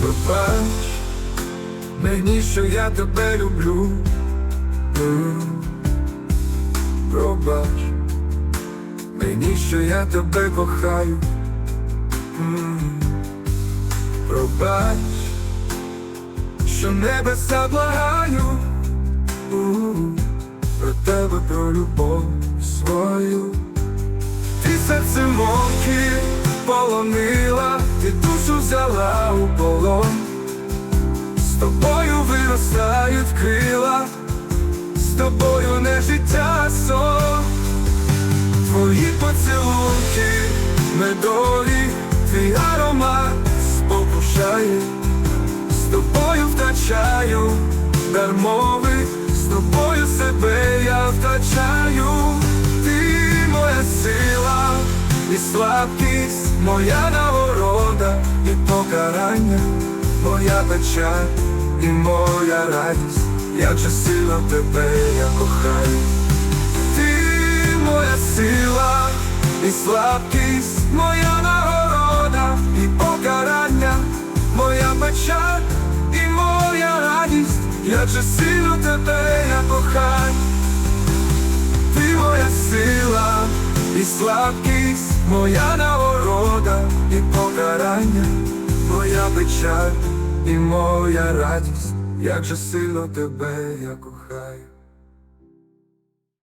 Пробач мені, що я тебе люблю. Пробач мені, що я тебе кохаю. Пробач, що небеса благаю. Про тебе, про любов свою. Ти серце мовки душу взяла у полон. З тобою виростають крила, з тобою не життя сон. Твої поцілунки, медові, твій аромат спокушає, з тобою втрачаю дармовий, з тобою себе я втрачаю, ти моя сила і слабкість, моя покарання, моя печаль і моя радість, як же сильно тебе я кохаю. Ти моя сила і слабкість, моя нагорода і покарання, моя печаль і моя радість, як же сильно тебе я кохаю. Ти моя сила і слабкість, моя нагорода і покарання, печаль і моя радість, як же сильно тебе я кохаю.